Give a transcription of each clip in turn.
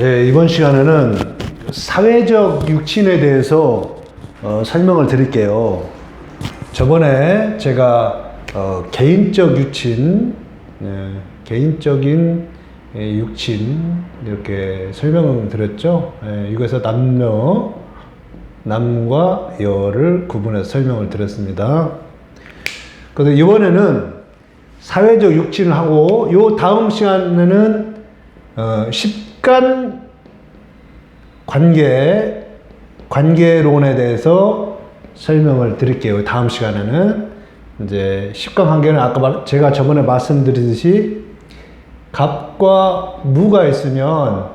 예, 이번 시간에는 사회적 육친에 대해서 어, 설명을 드릴게요. 저번에 제가 어, 개인적 육친, 예, 개인적인 예, 육친 이렇게 설명을 드렸죠. 예, 이거에서 남녀, 남과 여를 구분해서 설명을 드렸습니다. 그런데 이번에는 사회적 육친을 하고 요 다음 시간에는 어, 십간 관계 관계론에 대해서 설명을 드릴게요. 다음 시간에는. 이제 십간 관계는 아까 말- 제가 저번에 말씀드리듯이 갑과 무가 있으면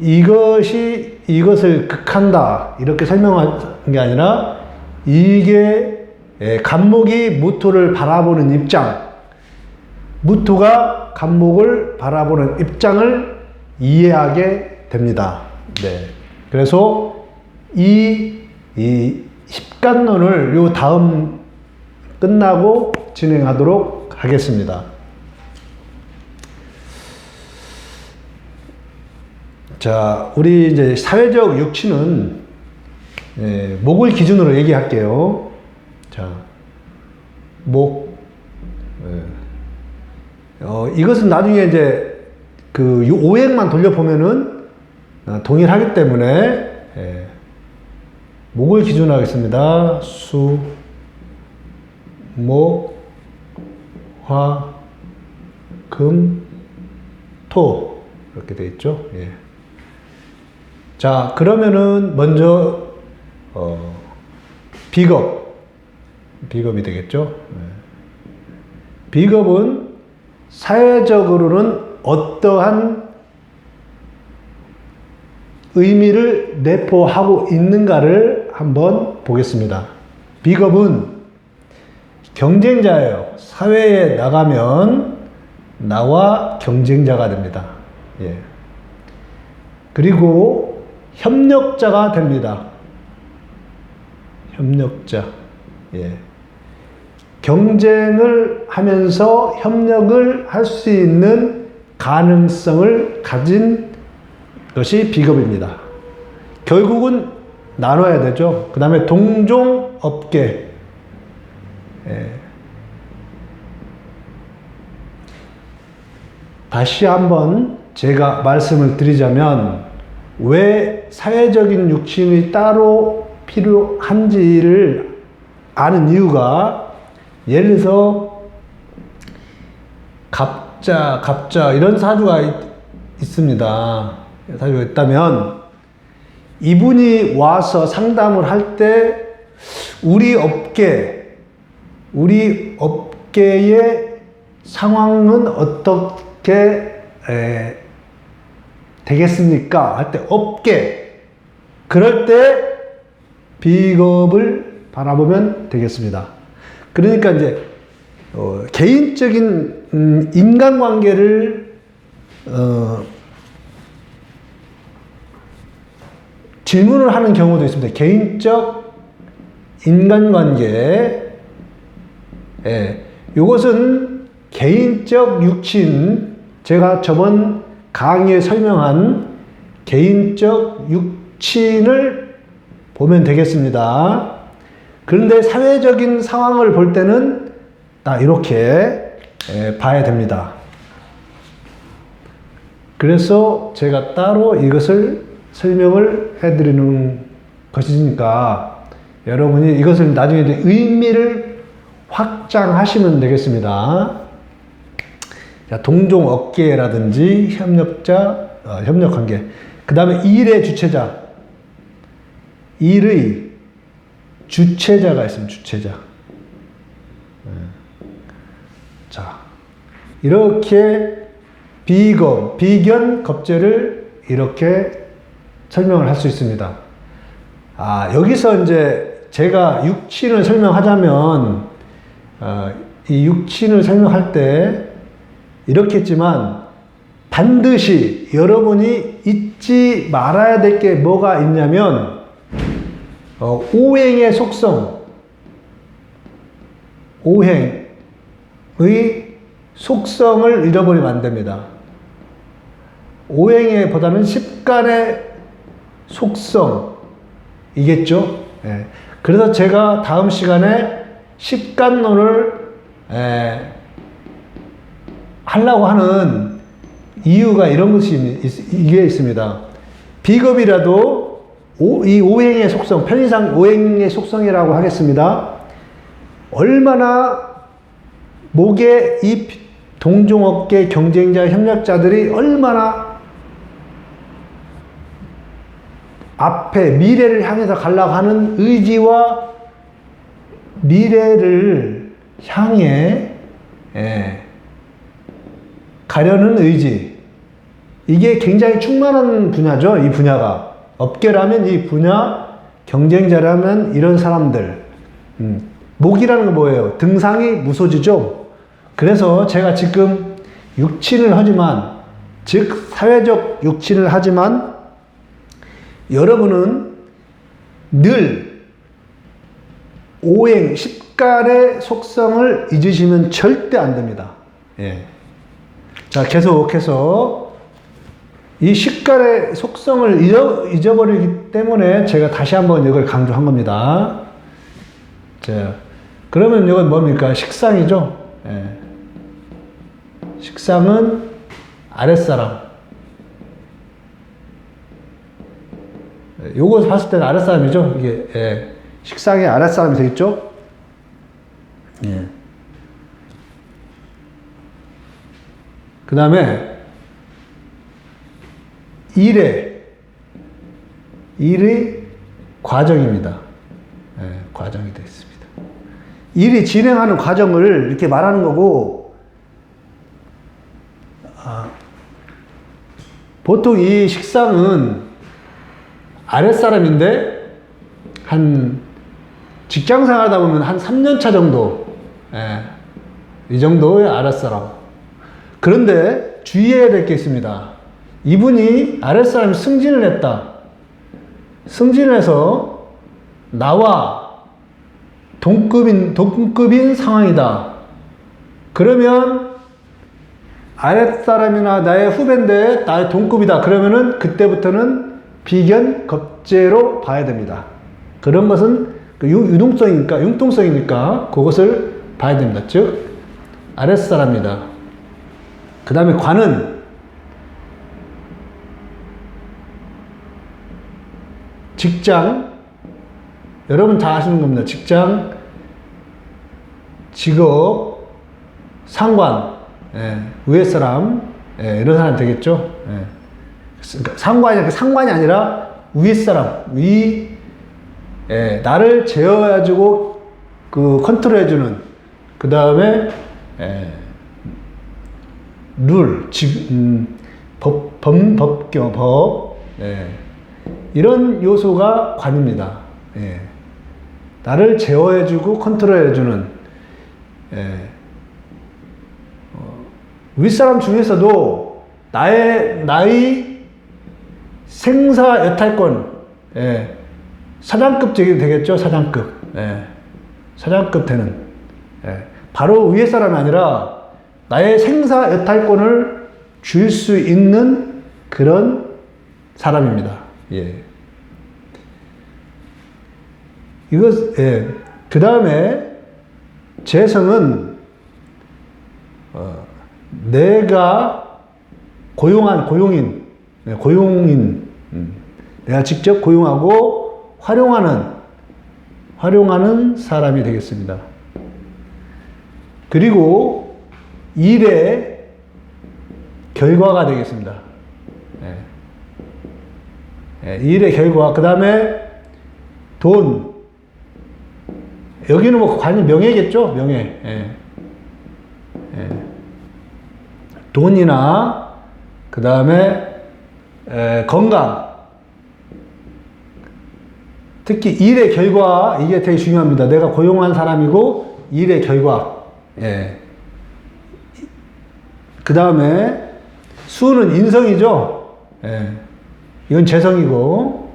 이것이 이것을 극한다. 이렇게 설명한 게 아니라 이게 예, 간목이 무토를 바라보는 입장. 무토가 간목을 바라보는 입장을 이해하게 됩니다. 네. 그래서 이, 이 십간론을 요 다음 끝나고 진행하도록 하겠습니다. 자, 우리 이제 사회적 육친은 예, 목을 기준으로 얘기할게요. 자, 목, 예. 어, 이것은 나중에 이제 그요 오행만 돌려보면은 어, 동일하기 때문에 예, 목을 기준으로 하겠습니다. 수, 목, 화, 금, 토 이렇게 돼 있죠. 예. 자 그러면은 먼저 어, 비겁 비겁이 되겠죠. 예. 비겁은 사회적으로는 어떠한 의미를 내포하고 있는가를 한번 보겠습니다. 비겁은 경쟁자예요. 사회에 나가면 나와 경쟁자가 됩니다. 예. 그리고 협력자가 됩니다. 협력자. 예. 경쟁을 하면서 협력을 할 수 있는 가능성을 가진 것이 비겁입니다. 결국은 나눠야 되죠. 그 다음에 동종 업계. 예. 다시 한번 제가 말씀을 드리자면 왜 사회적인 육신이 따로 필요한지를 아는 이유가 예를 들어서 갑 자, 갑자 이런 사주가 있, 있습니다. 사주가 있다면 이분이 와서 상담을 할 때 우리 업계, 우리 업계의 상황은 어떻게 에, 되겠습니까? 할 때 업계 그럴 때 비겁을 바라보면 되겠습니다. 그러니까 이제 어, 개인적인 음, 인간관계를 어, 질문을 하는 경우도 있습니다. 개인적 인간관계. 예, 이것은 개인적 육친, 제가 저번 강의에 설명한 개인적 육친을 보면 되겠습니다. 그런데 사회적인 상황을 볼 때는 딱 이렇게 예, 봐야 됩니다. 그래서 제가 따로 이것을 설명을 해드리는 것이니까 여러분이 이것을 나중에 의미를 확장하시면 되겠습니다. 자, 동종 업계라든지 협력자, 어, 협력 관계. 그 다음에 일의 주체자. 일의 주체자가 있습니다. 주체자. 예. 자, 이렇게 비겁, 비견, 겁제를 이렇게 설명을 할 수 있습니다. 아, 여기서 이제 제가 육친을 설명하자면, 어, 이 육친을 설명할 때 이렇게 했지만 반드시 여러분이 잊지 말아야 될 게 뭐가 있냐면, 어, 오행의 속성, 오행 의 속성을 잃어버리면 안 됩니다. 오행에 보다는 십간의 속성이겠죠. 예. 그래서 제가 다음 시간에 십간론을 에, 하려고 하는 이유가 이런 것이 있, 이게 있습니다. 비겁이라도 오, 이 오행의 속성, 편의상 오행의 속성이라고 하겠습니다. 얼마나 목에 이 동종업계 경쟁자 협력자들이 얼마나 앞에 미래를 향해서 가려고 하는 의지와 미래를 향해 예, 가려는 의지. 이게 굉장히 충만한 분야죠 이 분야가. 업계라면 이 분야 경쟁자라면 이런 사람들. 음, 목이라는 건 뭐예요? 등상이 무소지죠 그래서 제가 지금 육친을 하지만 즉 사회적 육친을 하지만 여러분은 늘 오행, 십간의 속성을 잊으시면 절대 안 됩니다. 예. 자, 계속해서 이 십간의 속성을 잊어, 잊어버리기 때문에 제가 다시 한번 이걸 강조한 겁니다. 자, 그러면 이건 뭡니까? 식상이죠? 예. 식상은 아랫사람. 요거 봤을 때는 아랫사람이죠. 이게, 예. 식상의 아랫사람이 되겠죠? 예. 그 다음에, 일의, 일의 과정입니다. 예, 과정이 되겠습니다. 일이 진행하는 과정을 이렇게 말하는 거고, 아, 보통 이 식상은 아랫사람인데, 한, 직장 생활 하다 보면 한 3년차 정도, 예, 이 정도의 아랫사람. 그런데 주의해야 될 게 있습니다. 이분이 아랫사람이 승진을 했다. 승진을 해서 나와 동급인, 동급인 상황이다. 그러면 아랫사람이나 나의 후배인데 나의 동급이다. 그러면은 그때부터는 비견 겁제로 봐야 됩니다. 그런 것은 그 유- 유동성이니까, 융통성이니까 그것을 봐야 됩니다. 즉, 아랫사람이다. 그 다음에 관은 직장, 여러분 다 아시는 겁니다. 직장, 직업, 상관, 예, 위에 사람, 예, 이런 사람 되겠죠. 예. 그러니까 상관이, 상관이 아니라 위에 사람, 위, 예, 나를 제어해주고 그 컨트롤 해주는 그 다음에 예, 룰, 지, 음, 법, 법, 법경, 법, 예, 이런 요소가 관입니다. 예. 나를 제어해주고 컨트롤해주는 예. 어, 윗사람 중에서도 나의 나의 생사 여탈권 예. 사장급직이 되겠죠 사장급 예. 사장급 되는 예. 바로 위에 사람이 아니라 나의 생사 여탈권을 줄 수 있는 그런 사람입니다. 예. 이것, 예. 그 다음에 재성은, 어, 내가 고용한 고용인, 네, 고용인, 음, 내가 직접 고용하고 활용하는, 활용하는 사람이 되겠습니다. 그리고 일의 결과가 되겠습니다. 예. 예, 일의 결과, 그 다음에 돈. 여기는 뭐 관이 명예겠죠? 명예. 예. 예. 돈이나, 그 다음에 건강. 특히 일의 결과, 이게 되게 중요합니다. 내가 고용한 사람이고, 일의 결과. 예. 그 다음에 수는 인성이죠. 예. 이건 재성이고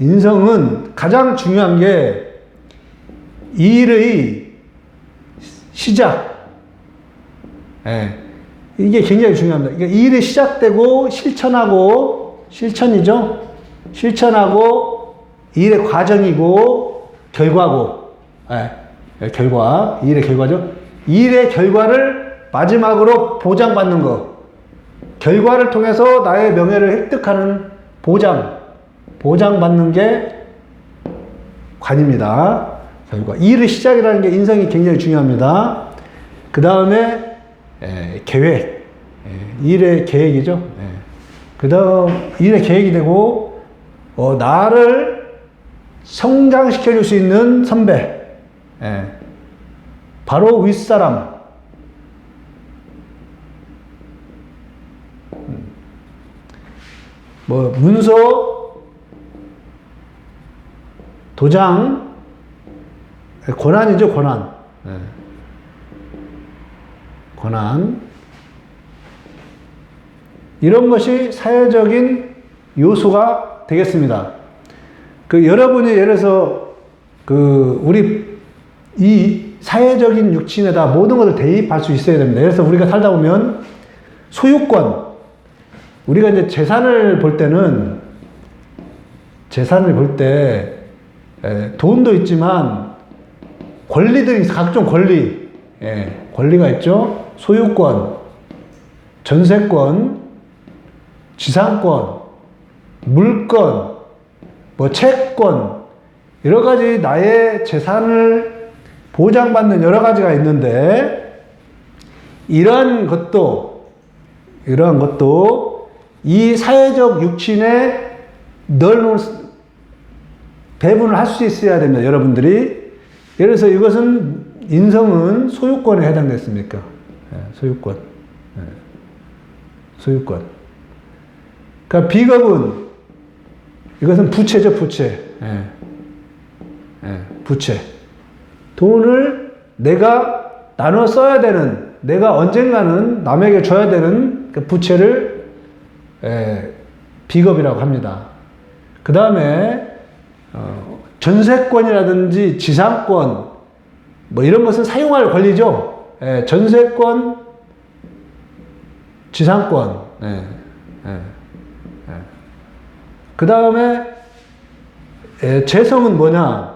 인성은 가장 중요한 게 일의 시작. 예. 이게 굉장히 중요합니다. 그러니까 이 일이 시작되고 실천하고 실천이죠. 실천하고 이 일의 과정이고 결과고 예, 예, 결과 이 일의 결과죠. 이 일의 결과를 마지막으로 보장받는 것. 결과를 통해서 나의 명예를 획득하는 보장, 보장받는 게 관입니다. 결과. 이 일의 시작이라는 게 인성이 굉장히 중요합니다. 그 다음에 계획, 예, 일의 계획이죠. 그 다음 일의 계획이 되고 어, 나를 성장시켜 줄 수 있는 선배, 예, 바로 윗사람, 음. 뭐 문서, 도장, 권한이죠 권한. 예. 권한. 이런 것이 사회적인 요소가 되겠습니다. 그 여러분이 예를 들어서 그 우리 이 사회적인 육친에다 모든 것을 대입할 수 있어야 됩니다. 들어서 우리가 살다 보면 소유권, 우리가 이제 재산을 볼 때는 재산을 볼 때 돈도 있지만 권리들이 각종 권리, 예, 권리가 있죠. 소유권, 전세권, 지상권, 물권, 뭐 채권, 여러 가지 나의 재산을 보장받는 여러 가지가 있는데, 이러한 것도, 이러한 것도 이 사회적 육친에 널 배분을 할 수 있어야 됩니다. 여러분들이. 예를 들어서 이것은 인성은 소유권에 해당됐습니까? 예, 소유권. 예, 소유권. 그러니까 비겁은 이것은 부채죠, 부채. 예. 예, 부채. 돈을 내가 나눠 써야 되는, 내가 언젠가는 남에게 줘야 되는 그 부채를 예, 비겁이라고 합니다. 그 다음에 어, 전세권이라든지 지상권 뭐 이런 것은 사용할 권리죠. 예, 전세권, 지상권. 예, 예. 그 다음에 재성은 뭐냐?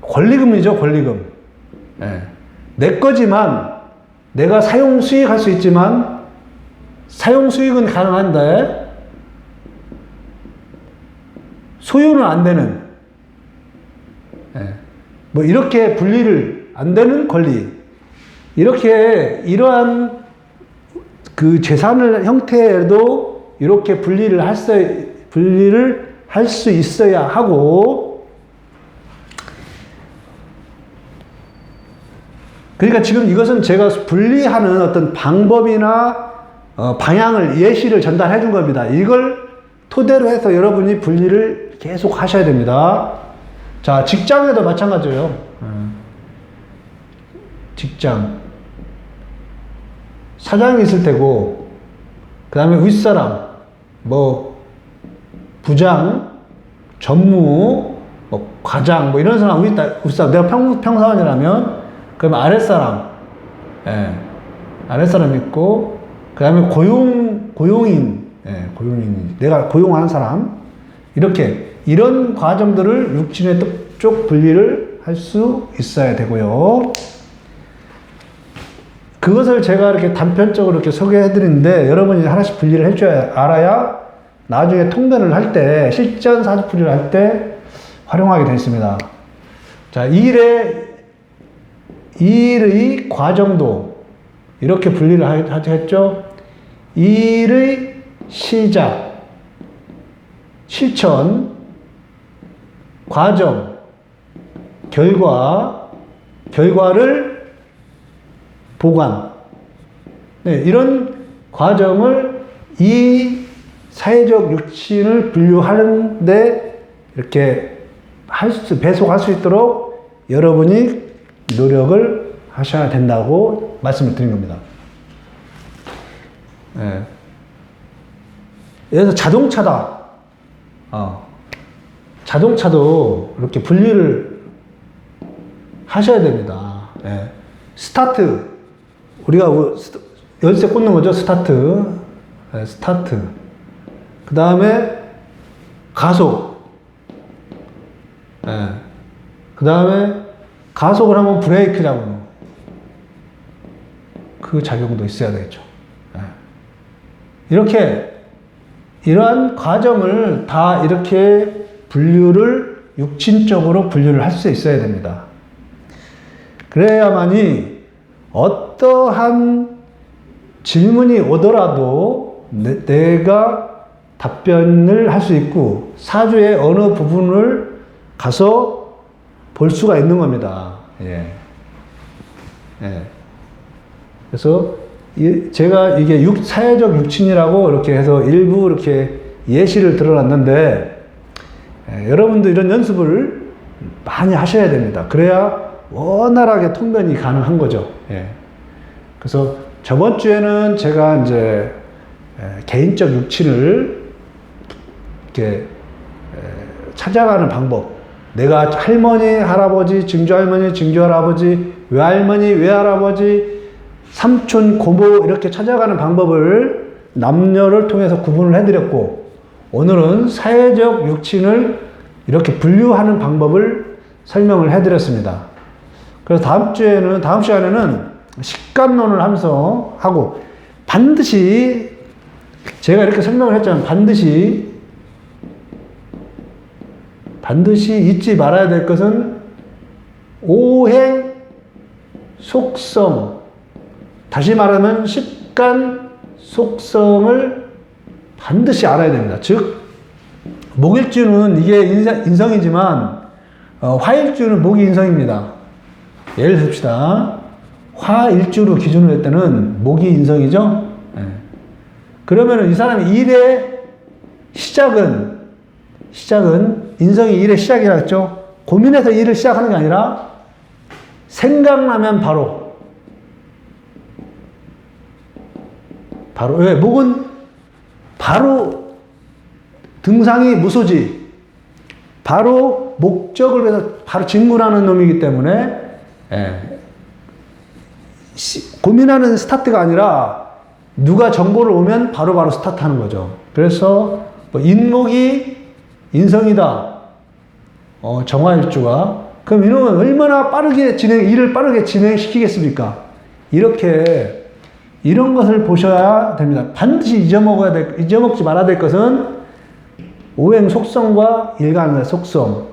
권리금이죠, 권리금. 예. 내 거지만 내가 사용 수익할 수 있지만 사용 수익은 가능한데 소유는 안 되는 예. 뭐 이렇게 분리를 안 되는 권리 이렇게 이러한 그 재산을 형태에도 이렇게 분리를 할 수 분리를 할 수 있어야 하고, 그러니까 지금 이것은 제가 분리하는 어떤 방법이나 어, 방향을, 예시를 전달해 준 겁니다. 이걸 토대로 해서 여러분이 분리를 계속 하셔야 됩니다. 자, 직장에도 마찬가지예요. 음. 직장. 사장이 있을 테고, 그 다음에 윗사람, 뭐, 부장, 전무, 뭐 과장, 뭐 이런 사람 우리 우리 사람. 내가 평 평사원이라면 그러면 아랫사람, 예, 아랫사람 있고 그 다음에 고용 고용인, 예, 고용인. 내가 고용하는 사람. 이렇게 이런 과정들을 육진의 쪽 분리를 할 수 있어야 되고요. 그것을 제가 이렇게 단편적으로 이렇게 소개해 드리는데 여러분이 하나씩 분리를 해줘야 알아야 나중에 통변을 할 때, 실전 사주풀이를 할 때 활용하게 되어 습니다 자, 일의, 일의 과정도 이렇게 분리를 했죠. 일의 시작, 실천, 과정, 결과, 결과를 보관. 네, 이런 과정을 이 사회적 육신을 분류하는데 이렇게 할 수, 배속할 수 있도록 여러분이 노력을 하셔야 된다고 말씀을 드린 겁니다. 예. 예를 들어 자동차다. 어. 자동차도 이렇게 분리를 하셔야 됩니다. 예. 스타트. 우리가 열쇠 꽂는 거죠. 스타트. 네, 스타트. 그 다음에 가속. 그 다음에 가속을 하면 브레이크 잡는 거. 그 작용도 있어야 되겠죠. 예. 이렇게 이러한 과정을 다 이렇게 분류를 육친적으로 분류를 할 수 있어야 됩니다. 그래야만이 어떠한 질문이 오더라도 내, 내가 답변을 할 수 있고 사주의 어느 부분을 가서 볼 수가 있는 겁니다. 예. 예. 그래서 이- 제가 이게 육, 사회적 육친이라고 이렇게 해서 일부 이렇게 예시를 들어놨는데 예, 여러분도 이런 연습을 많이 하셔야 됩니다. 그래야 원활하게 통변이 가능한 거죠. 예. 그래서 저번 주에는 제가 이제 에, 개인적 육친을 이렇게 에, 찾아가는 방법. 내가 할머니, 할아버지, 증조할머니, 증조할아버지, 외할머니, 외할아버지, 삼촌, 고모 이렇게 찾아가는 방법을 남녀를 통해서 구분을 해드렸고 오늘은 사회적 육친을 이렇게 분류하는 방법을 설명을 해드렸습니다. 그래서 다음 주에는 다음 시간에는 식감론을 하면서 하고 반드시 제가 이렇게 설명을 했잖아요. 반드시 반드시 잊지 말아야 될 것은 오행 속성 다시 말하면 식간 속성을 반드시 알아야 됩니다. 즉 목일주는 이게 인성, 인성이지만 어, 화일주는 목이 인성입니다. 예를 듭시다. 화일주로 기준으로 했다는 목이 인성이죠. 예. 그러면 이 사람의 일의 시작은 시작은 인성이 일의 시작이라 했죠. 고민해서 일을 시작하는 게 아니라 생각나면 바로 바로 왜 목은 바로 등상이 무소지 바로 목적을 위해서 바로 직문하는 놈이기 때문에 예, 시- 고민하는 스타트가 아니라 누가 정보를 오면 바로 바로 스타트하는 거죠. 그래서 뭐 인목이 인성이다. 어, 정화일주가 그럼 이놈은 얼마나 빠르게 진행 일을 빠르게 진행시키겠습니까? 이렇게 이런 것을 보셔야 됩니다. 반드시 잊어먹어야 될 잊어먹지 말아야 될 것은 오행 속성과 일간의 속성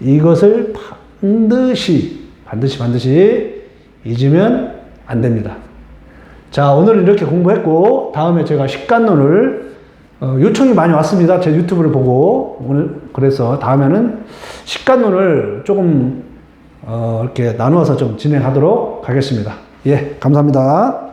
이것을 반드시 반드시 반드시 잊으면 안 됩니다. 자 오늘은 이렇게 공부했고 다음에 제가 식간론을 어, 요청이 많이 왔습니다. 제 유튜브를 보고 오늘 그래서 다음에는 식간론을 조금 어, 이렇게 나누어서 좀 진행하도록 하겠습니다. 예, 감사합니다.